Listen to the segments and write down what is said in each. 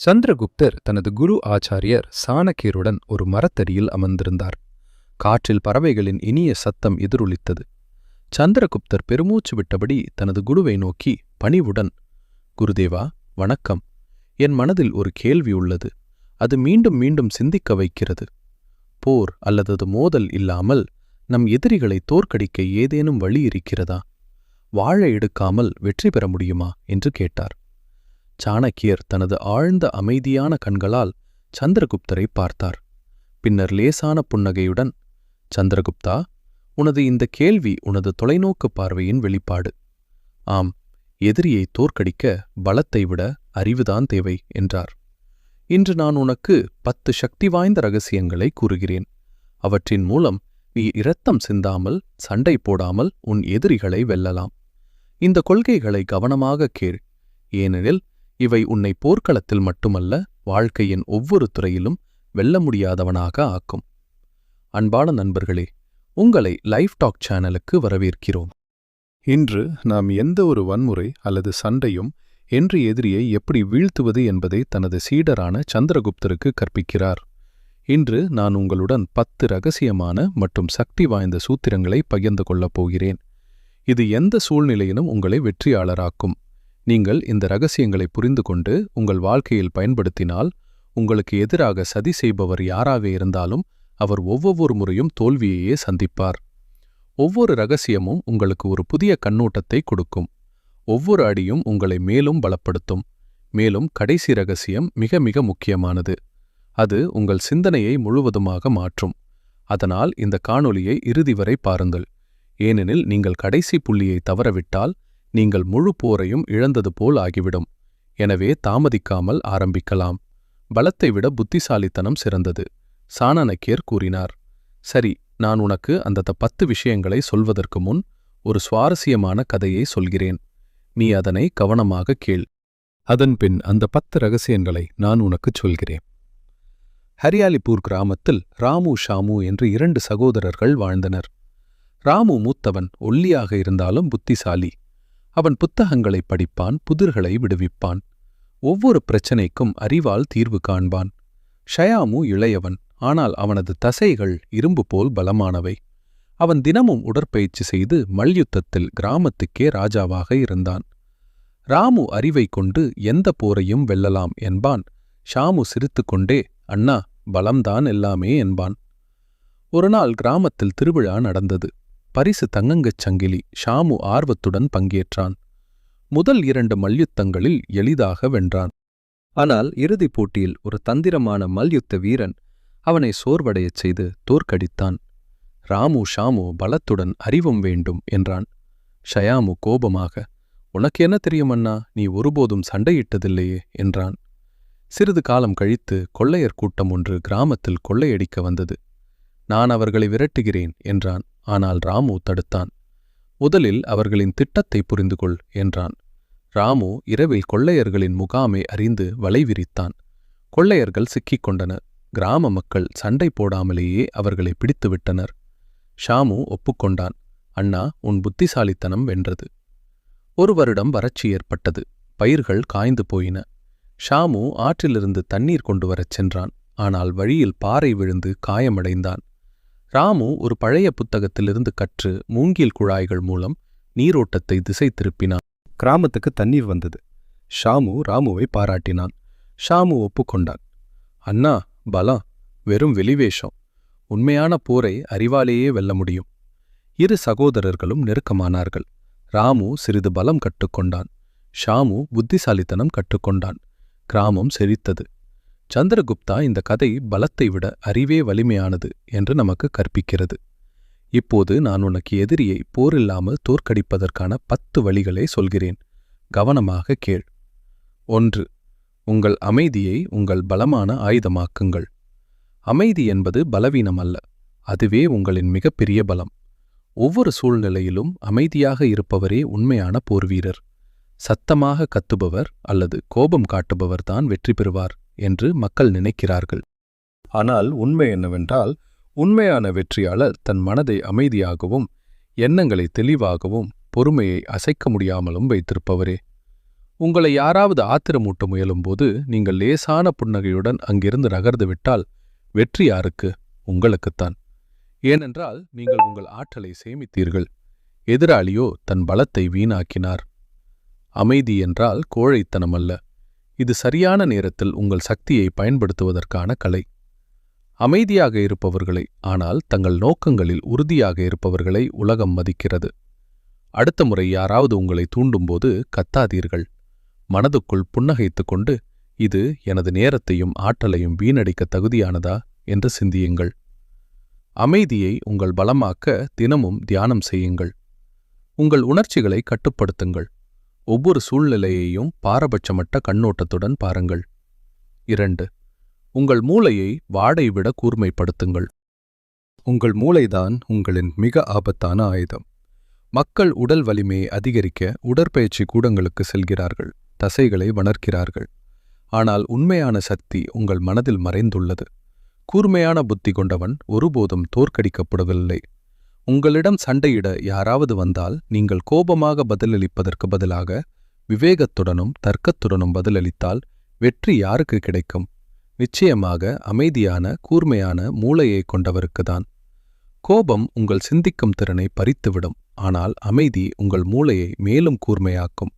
சந்திரகுப்தர் தனது குரு ஆச்சாரியர் சாணக்கியருடன் ஒரு மரத்தடியில் அமர்ந்திருந்தார். காற்றில் பறவைகளின் இனிய சத்தம் எதிரொலித்தது. சந்திரகுப்தர் பெருமூச்சு விட்டபடி தனது குருவை நோக்கி பணிவுடன் குருதேவா வணக்கம். என் மனதில் ஒரு கேள்வி உள்ளது. அது மீண்டும் மீண்டும் சிந்திக்க வைக்கிறது. போர் அல்லது மோதல் இல்லாமல் நம் எதிரிகளை தோற்கடிக்க ஏதேனும் வழி இருக்கிறதா? வாழ எடுக்காமல் வெற்றி பெற முடியுமா? என்று கேட்டார். சாணக்கியர் தனது ஆழ்ந்த அமைதியான கண்களால் சந்திரகுப்தரை பார்த்தார். பின்னர் லேசான புன்னகையுடன் சந்திரகுப்தா உனது இந்த கேள்வி உனது தொலைநோக்கு பார்வையின் வெளிப்பாடு. ஆம் எதிரியை தோற்கடிக்க பலத்தை விட அறிவுதான் தேவை என்றார். இன்று நான் உனக்கு பத்து சக்தி வாய்ந்த ரகசியங்களை கூறுகிறேன். அவற்றின் மூலம் நீ இரத்தம் சிந்தாமல் சண்டை போடாமல் உன் எதிரிகளை வெல்லலாம். இந்த கொள்கைகளை கவனமாக கேள். ஏனெனில் இவை உன்னை போர்க்களத்தில் மட்டுமல்ல வாழ்க்கையின் ஒவ்வொரு துறையிலும் வெல்ல முடியாதவனாக ஆக்கும். அன்பான நண்பர்களே உங்களை லைஃப் டாக் சேனலுக்கு வரவேற்கிறோம். இன்று நாம் எந்த ஒரு வன்முறை அல்லது சண்டையும் என்று எதிரியை எப்படி வீழ்த்துவது என்பதை தனது சீடரான சந்திரகுப்தருக்கு கற்பிக்கிறார். இன்று நான் உங்களுடன் பத்து ரகசியமான மற்றும் சக்தி வாய்ந்த சூத்திரங்களை பகிர்ந்து கொள்ளப் போகிறேன். இது எந்த சூழ்நிலையிலும் உங்களை வெற்றியாளராக்கும். நீங்கள் இந்த ரகசியங்களை புரிந்து கொண்டு உங்கள் வாழ்க்கையில் பயன்படுத்தினால் உங்களுக்கு எதிராக சதி செய்பவர் யாராக இருந்தாலும் அவர் ஒவ்வொரு முறையும் தோல்வியையே சந்திப்பார். ஒவ்வொரு ரகசியமும் உங்களுக்கு ஒரு புதிய கண்ணோட்டத்தை கொடுக்கும். ஒவ்வொரு அடியும் உங்களை மேலும் பலப்படுத்தும். மேலும் கடைசி ரகசியம் மிக மிக முக்கியமானது. அது உங்கள் சிந்தனையை முழுவதுமாக மாற்றும். அதனால் இந்த காணொளியை இறுதி வரை பாருங்கள். ஏனெனில் நீங்கள் கடைசி புள்ளியை தவறவிட்டால் நீங்கள் முழு போரையும் இழந்தது போல் ஆகிவிடும். எனவே தாமதிக்காமல் ஆரம்பிக்கலாம். பலத்தை விட புத்திசாலித்தனம் சிறந்தது. சாணனக்கியர் கூறினார். சரி நான் உனக்கு அந்த பத்து விஷயங்களை சொல்வதற்கு முன் ஒரு சுவாரஸ்யமான கதையை சொல்கிறேன். நீ அதனை கவனமாக கேள். அதன்பின் அந்த பத்து ரகசியங்களை நான் உனக்குச் சொல்கிறேன். ஹரியாலிப்பூர் கிராமத்தில் ராமு ஷாமு என்று இரண்டு சகோதரர்கள் வாழ்ந்தனர். ராமு மூத்தவன் ஒல்லியாக இருந்தாலும் புத்திசாலி. அவன் புத்தகங்களை படிப்பான் புதிர்களை விடுவிப்பான். ஒவ்வொரு பிரச்சனைக்கும் அறிவால் தீர்வு காண்பான். ஷயாமு இளையவன் ஆனால் அவனது தசைகள் இரும்பு போல் பலமானவை. அவன் தினமும் உடற்பயிற்சி செய்து மல்யுத்தத்தில் கிராமத்துக்கே ராஜாவாக இருந்தான். ராமு அறிவை கொண்டு எந்த போரையும் வெல்லலாம் என்பான். ஷாமு சிரித்துக்கொண்டே அண்ணா பலம்தான் எல்லாமே என்பான். ஒருநாள் கிராமத்தில் திருவிழா நடந்தது. பரிசு தங்கங்கச் சங்கிலி ஷாமு ஆர்வத்துடன் பங்கேற்றான். முதல் இரண்டு மல்யுத்தங்களில் எளிதாக வென்றான். ஆனால் இறுதிப் போட்டியில் ஒரு தந்திரமான மல்யுத்த வீரன் அவனை சோர்வடையச் செய்து தோற்கடித்தான். ராமு ஷாமு பலத்துடன் அறிவும் வேண்டும் என்றான். ஷயாமு கோபமாக உனக்கு என்ன தெரியுமண்ணா நீ ஒருபோதும் சண்டையிட்டதில்லையே என்றான். சிறிது காலம் கழித்து கொள்ளையர் கூட்டம் ஒன்று கிராமத்தில் கொள்ளையடிக்க வந்தது. நான் அவர்களை விரட்டுகிறேன் என்றான். ஆனால் ராமு தடுத்தான். முதலில் அவர்களின் திட்டத்தை புரிந்து கொள் என்றான். ராமு இரவில் கொள்ளையர்களின் முகாமை அறிந்து வலை விரித்தான். கொள்ளையர்கள் சிக்கிக் கொண்டனர் கிராம மக்கள் சண்டை போடாமலேயே அவர்களை பிடித்துவிட்டனர். ஷாமு ஒப்புக்கொண்டான். அண்ணா உன் புத்திசாலித்தனம் வென்றது. ஒரு வருடம் வறட்சி ஏற்பட்டது. பயிர்கள் காய்ந்து போயின. ஷாமு ஆற்றிலிருந்து தண்ணீர் கொண்டு வரச் சென்றான். ஆனால் வழியில் பாறை விழுந்து காயமடைந்தான். ராமு ஒரு பழைய புத்தகத்திலிருந்து கற்று மூங்கில் குழாய்கள் மூலம் நீரோட்டத்தை திசை திருப்பினான். கிராமத்துக்கு தண்ணீர் வந்தது. ஷாமு ராமுவை பாராட்டினான். ஷாமு ஒப்புக்கொண்டான். அண்ணா பலம். வெறும் வெளிவேஷம். உண்மையான போரை அறிவாலேயே வெல்ல முடியும். இரு சகோதரர்களும் நெருக்கமானார்கள். ராமு சிறிது பலம் கற்றுக்கொண்டான். ஷாமு புத்திசாலித்தனம் கற்றுக்கொண்டான். கிராமம் செழித்தது. சந்திரகுப்தா இந்த கதை பலத்தை விட அறிவே வலிமையானது என்று நமக்கு கற்பிக்கிறது. இப்போது நான் உனக்கு எதிரியை போரில்லாமல் தோற்கடிப்பதற்கான பத்து வழிகளை சொல்கிறேன். கவனமாக கேள். ஒன்று உங்கள் அமைதியை உங்கள் பலமான ஆயுதமாக்குங்கள். அமைதி என்பது பலவீனம் அல்ல அதுவே உங்களின் மிகப்பெரிய பலம். ஒவ்வொரு சூழ்நிலையிலும் அமைதியாக இருப்பவரே உண்மையான போர்வீரர். சத்தமாக கத்துபவர் அல்லது கோபம் காட்டுபவர்தான் வெற்றி பெறுவார். என்று மக்கள் நினைக்கிறார்கள். ஆனால் உண்மை என்னவென்றால் உண்மையான வெற்றியாளர் தன் மனதை அமைதியாகவும் எண்ணங்களை தெளிவாகவும் பொறுமையை அசைக்க முடியாமலும் வைத்திருப்பவரே. உங்களை யாராவது ஆத்திரமூட்ட முயலும்போது நீங்கள் லேசான புன்னகையுடன் அங்கிருந்து நகர்ந்து விட்டால் வெற்றி யாருக்கு? உங்களுக்குத்தான். ஏனென்றால் நீங்கள் உங்கள் ஆற்றலை சேமித்தீர்கள். எதிராளியோ தன் பலத்தை வீணாக்கினார். அமைதி என்றால் கோழைத்தனம் அல்ல இது சரியான நேரத்தில் உங்கள் சக்தியை பயன்படுத்துவதற்கான கலை. அமைதியாக இருப்பவர்களை ஆனால் தங்கள் நோக்கங்களில் உறுதியாக இருப்பவர்களை உலகம் மதிக்கிறது. அடுத்த முறை யாராவது உங்களை தூண்டும்போது கத்தாதீர்கள். மனதுக்குள் புன்னகைத்துக் கொண்டு இது எனது நேரத்தையும் ஆற்றலையும் வீணடிக்க தகுதியானதா? என்று சிந்தியுங்கள். அமைதியை உங்கள் பலமாக்க தினமும் தியானம் செய்யுங்கள். உங்கள் உணர்ச்சிகளை கட்டுப்படுத்துங்கள். ஒவ்வொரு சூழ்நிலையையும் பாரபட்சமற்ற கண்ணோட்டத்துடன் பாருங்கள். இரண்டு உங்கள் மூளையை வாடை விட கூர்மைப்படுத்துங்கள். உங்கள் மூளைதான் உங்களின் மிக ஆபத்தான ஆயுதம். மக்கள் உடல் வலிமையை அதிகரிக்க உடற்பயிற்சி கூடங்களுக்கு செல்கிறார்கள் தசைகளை வளர்க்கிறார்கள். ஆனால் உண்மையான சக்தி உங்கள் மனதில் மறைந்துள்ளது. கூர்மையான புத்தி கொண்டவன் ஒருபோதும் தோற்கடிக்கப்படுவதில்லை உங்களிடம் சண்டையிட யாராவது வந்தால் நீங்கள் கோபமாக பதிலளிப்பதற்கு பதிலாக விவேகத்துடனும் தர்க்கத்துடனும் பதிலளித்தால் வெற்றி யாருக்கு கிடைக்கும்? நிச்சயமாக அமைதியான கூர்மையான மூளையை கொண்டவருக்குதான். கோபம் உங்கள் சிந்திக்கும் திறனை பறித்துவிடும் ஆனால் அமைதி உங்கள் மூளையை மேலும் கூர்மையாக்கும்.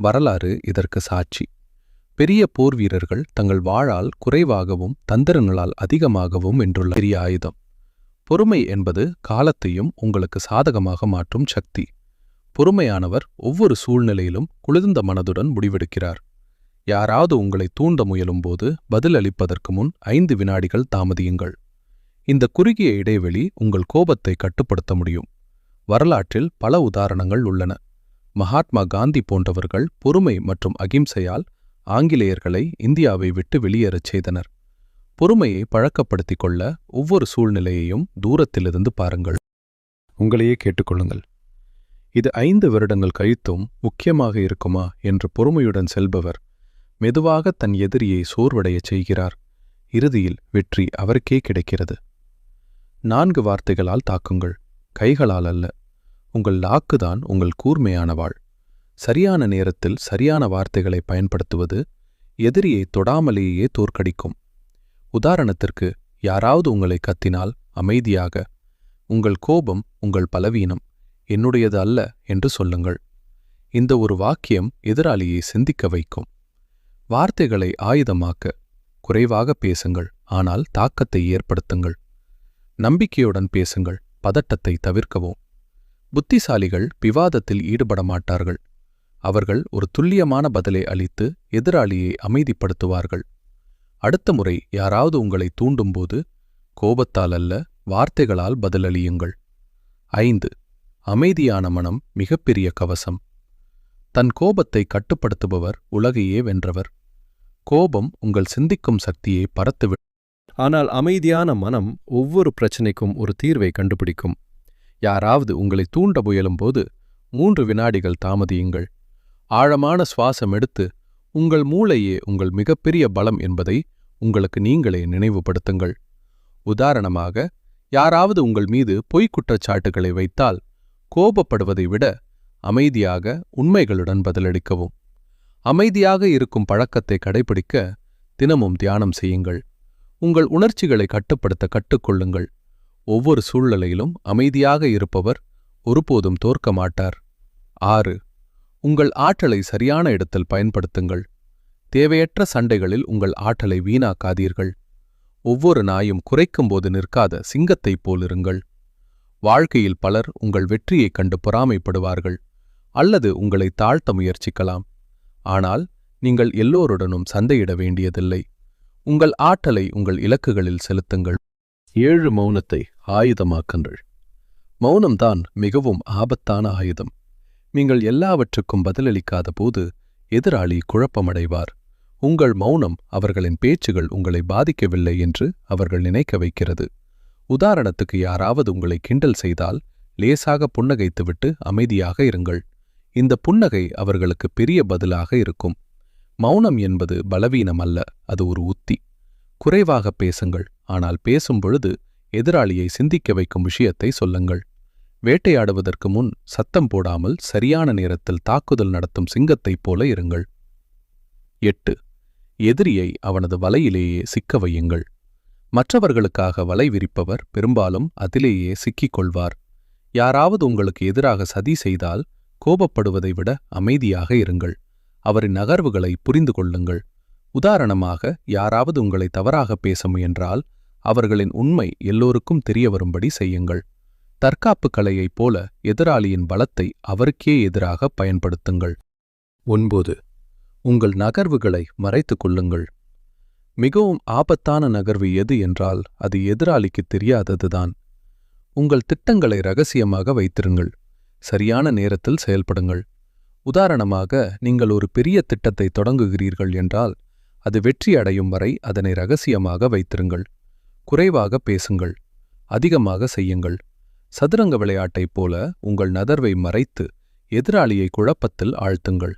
வரலாறு இதற்கு சாட்சி. பெரிய போர் வீரர்கள் தங்கள் வாழால் குறைவாகவும் தந்திரங்களால் அதிகமாகவும் வென்றுள்ள பெரிய ஆயுதம். பொறுமை என்பது காலத்தையும் உங்களுக்கு சாதகமாக மாற்றும் சக்தி. பொறுமையானவர் ஒவ்வொரு சூழ்நிலையிலும் குளிர்ந்த மனதுடன் முடிவெடுக்கிறார். யாராவது உங்களை தூண்ட முயலும்போது பதிலளிப்பதற்கு முன் ஐந்து வினாடிகள் தாமதியுங்கள். இந்த குறுகிய இடைவெளி உங்கள் கோபத்தை கட்டுப்படுத்த முடியும். வரலாற்றில் பல உதாரணங்கள் உள்ளன. மகாத்மா காந்தி போன்றவர்கள் பொறுமை மற்றும் அகிம்சையால் ஆங்கிலேயர்களை இந்தியாவை விட்டு வெளியேறச் செய்தனர். பொறுமையை பழக்கப்படுத்திக் கொள்ள ஒவ்வொரு சூழ்நிலையையும் தூரத்திலிருந்து பாருங்கள். உங்களையே கேட்டுக்கொள்ளுங்கள். இது ஐந்து வருடங்கள் கழித்தும் முக்கியமாக இருக்குமா என்று பொறுமையுடன் செல்பவர் மெதுவாக தன் எதிரியை சோர்வடையச் செய்கிறார். இறுதியில் வெற்றி அவருக்கே கிடைக்கிறது. நான்கு வார்த்தைகளால் தாக்குங்கள். கைகளால் அல்ல. உங்கள் லாக்குதான் உங்கள் கூர்மையான வாழ். சரியான நேரத்தில் சரியான வார்த்தைகளை பயன்படுத்துவது எதிரியை தொடாமலேயே தோற்கடிக்கும். உதாரணத்திற்கு யாராவது உங்களை கத்தினால் அமைதியாக உங்கள் கோபம் உங்கள் பலவீனம் என்னுடையது அல்ல என்று சொல்லுங்கள். இந்த ஒரு வாக்கியம் எதிராளியை சிந்திக்க வைக்கும். வார்த்தைகளை ஆயுதமாக்க குறைவாக பேசுங்கள் ஆனால் தாக்கத்தை ஏற்படுத்துங்கள். நம்பிக்கையுடன் பேசுங்கள் பதட்டத்தை தவிர்க்கவும். புத்திசாலிகள் விவாதத்தில் ஈடுபட மாட்டார்கள். அவர்கள் ஒரு துல்லியமான பதிலை அளித்து எதிராளியை அமைதிப்படுத்துவார்கள். அடுத்த முறை யாராவது உங்களை தூண்டும்போது கோபத்தால் அல்ல வார்த்தைகளால் பதிலளியுங்கள். ஐந்து அமைதியான மனம் மிகப்பெரிய கவசம். தன் கோபத்தை கட்டுப்படுத்துபவர் உலகையே வென்றவர். கோபம் உங்கள் சிந்திக்கும் சக்தியை பறத்துவிடும் ஆனால் அமைதியான மனம் ஒவ்வொரு பிரச்சனைக்கும் ஒரு தீர்வை கண்டுபிடிக்கும். யாராவது உங்களை தூண்ட முயலும்போது மூன்று வினாடிகள் தாமதியுங்கள். ஆழமான சுவாசம் எடுத்து உங்கள் மூளையே உங்கள் மிகப்பெரிய பலம் என்பதை உங்களுக்கு நீங்களே நினைவுபடுத்துங்கள். உதாரணமாக யாராவது உங்கள் மீது பொய்க் குற்றச்சாட்டுகளை வைத்தால் கோபப்படுவதை விட அமைதியாக உண்மைகளுடன் பதிலளிக்கவும். அமைதியாக இருக்கும் பழக்கத்தை கடைபிடிக்க தினமும் தியானம் செய்யுங்கள். உங்கள் உணர்ச்சிகளை கட்டுப்படுத்த கற்றுக்கொள்ளுங்கள். ஒவ்வொரு சூழ்நிலையிலும் அமைதியாக இருப்பவர் ஒருபோதும் தோற்க மாட்டார். ஆறு உங்கள் ஆற்றலை சரியான இடத்தில் பயன்படுத்துங்கள். தேவையற்ற சண்டைகளில் உங்கள் ஆற்றலை வீணாக்காதீர்கள். ஒவ்வொரு நாயும் குறைக்கும்போது நிற்காத சிங்கத்தைப் போலிருங்கள். வாழ்க்கையில் பலர் உங்கள் வெற்றியைக் கண்டு பொறாமைப்படுவார்கள் அல்லது உங்களை தாழ்த்த முயற்சிக்கலாம். ஆனால் நீங்கள் எல்லோருடனும் சந்தையிட வேண்டியதில்லை. உங்கள் ஆற்றலை உங்கள் இலக்குகளில் செலுத்துங்கள். ஏழு மௌனத்தை ஆயுதமாக்குங்கள். மௌனம்தான் மிகவும் ஆபத்தான ஆயுதம். நீங்கள் எல்லாவற்றுக்கும் பதிலளிக்காத போது எதிராளி குழப்பமடைவார். உங்கள் மௌனம் அவர்களின் பேச்சுகள் உங்களை பாதிக்கவில்லை என்று அவர்கள் நினைக்க வைக்கிறது. உதாரணத்துக்கு யாராவது உங்களை கிண்டல் செய்தால் லேசாக புன்னகைத்துவிட்டு அமைதியாக இருங்கள். இந்த புன்னகை அவர்களுக்கு பெரிய பதிலாக இருக்கும். மௌனம் என்பது பலவீனம் அல்ல அது ஒரு உத்தி. குறைவாக பேசுங்கள் ஆனால் பேசும் பொழுது எதிராளியை சிந்திக்க வைக்கும் விஷயத்தை சொல்லுங்கள். வேட்டையாடுவதற்கு முன் சத்தம் போடாமல் சரியான நேரத்தில் தாக்குதல் நடத்தும் சிங்கத்தைப் போல இருங்கள். எட்டு. எதிரியை அவனது வலையிலேயே சிக்க வையுங்கள். மற்றவர்களுக்காக வலை விரிப்பவர் பெரும்பாலும் அதிலேயே சிக்கிக் கொள்வார் யாராவது உங்களுக்கு எதிராக சதி செய்தால் கோபப்படுவதை விட அமைதியாக இருங்கள். அவரின் நகர்வுகளை புரிந்து கொள்ளுங்கள். உதாரணமாக யாராவது உங்களை தவறாக பேச முயன்றால் அவர்களின் உண்மை எல்லோருக்கும் தெரிய வரும்படி செய்யுங்கள். தற்காப்பு கலையைப் போல எதிராளியின் பலத்தை அவருக்கே எதிராக பயன்படுத்துங்கள். ஒன்பது. உங்கள் நகர்வுகளை மறைத்துக் கொள்ளுங்கள். மிகவும் ஆபத்தான நகர்வு எது என்றால் அது எதிராளிக்கு தெரியாததுதான். உங்கள் திட்டங்களை ரகசியமாக வைத்திருங்கள். சரியான நேரத்தில் செயல்படுங்கள். உதாரணமாக நீங்கள் ஒரு பெரிய திட்டத்தை தொடங்குகிறீர்கள் என்றால் அது வெற்றி அடையும் வரை அதனை ரகசியமாக வைத்திருங்கள். குறைவாக பேசுங்கள். அதிகமாக செய்யுங்கள். சதுரங்க விளையாட்டைப் போல உங்கள் நதர்வை மறைத்து எதிராளியை குழப்பத்தில் ஆழ்த்துங்கள்.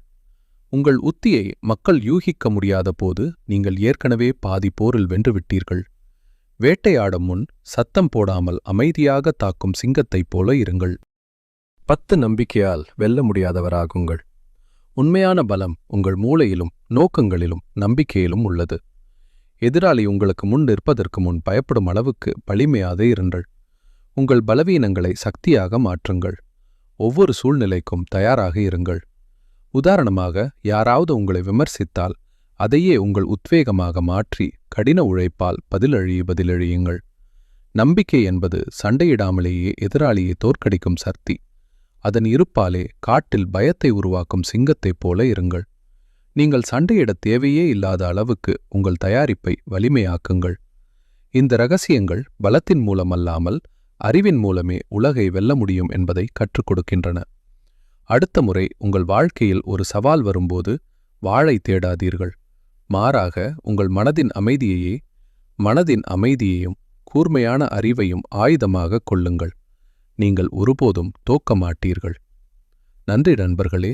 உங்கள் உத்தியை மக்கள் யூகிக்க முடியாத போது நீங்கள் ஏற்கனவே பாதி போரில் வென்றுவிட்டீர்கள். வேட்டையாடும் முன் சத்தம் போடாமல் அமைதியாக தாக்கும் சிங்கத்தைப் போல இருங்கள். பத்து நம்பிக்கையால் வெல்ல முடியாதவராகுங்கள். உண்மையான பலம் உங்கள் மூளையிலும் நோக்கங்களிலும் நம்பிக்கையிலும் உள்ளது. எதிராளி உங்களுக்கு முன் நிற்பதற்கு முன் பயப்படும் அளவுக்கு வலிமையாதே இருங்கள். உங்கள் பலவீனங்களை சக்தியாக மாற்றுங்கள். ஒவ்வொரு சூழ்நிலைக்கும் தயாராக இருங்கள். உதாரணமாக யாராவது உங்களை விமர்சித்தால் அதையே உங்கள் உத்வேகமாக மாற்றி கடின உழைப்பால் பதிலழி பதிலழியுங்கள். நம்பிக்கை என்பது சண்டையிடாமலேயே எதிராளியை தோற்கடிக்கும் சக்தி. அதன் இருப்பாலே காட்டில் பயத்தை உருவாக்கும் சிங்கத்தைப் போல இருங்கள். நீங்கள் சண்டையிடத் தேவையே இல்லாத அளவுக்கு உங்கள் தயாரிப்பை வலிமையாக்குங்கள். இந்த ரகசியங்கள் பலத்தின் மூலமல்லாமல் அறிவின் மூலமே உலகை வெல்ல முடியும் என்பதை கற்றுக் கொடுக்கின்றன. அடுத்த முறை உங்கள் வாழ்க்கையில் ஒரு சவால் வரும்போது வாழை தேடாதீர்கள். மாறாக உங்கள் மனதின் அமைதியையே மனதின் அமைதியையும் கூர்மையான அறிவையும் ஆயுதமாக கொள்ளுங்கள். நீங்கள் ஒருபோதும் தோக்க மாட்டீர்கள் நன்றி நண்பர்களே.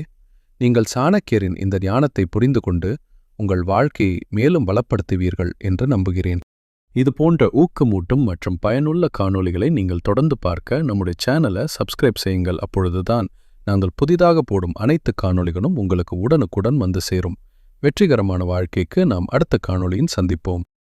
நீங்கள் சாணக்கியரின் இந்த ஞானத்தை புரிந்து கொண்டு உங்கள் வாழ்க்கையை மேலும் பலப்படுத்துவீர்கள் என்று நம்புகிறேன். இது போன்ற ஊக்கமூட்டும் மற்றும் பயனுள்ள காணொளிகளை நீங்கள் தொடர்ந்து பார்க்க நம்முடைய சேனலை சப்ஸ்கிரைப் செய்யுங்கள். அப்பொழுதுதான் நாங்கள் புதிதாக போடும் அனைத்து காணொளிகளும் உங்களுக்கு உடனுக்குடன் வந்து சேரும். வெற்றிகரமான வாழ்க்கைக்கு நாம் அடுத்த காணொளியின் சந்திப்போம்.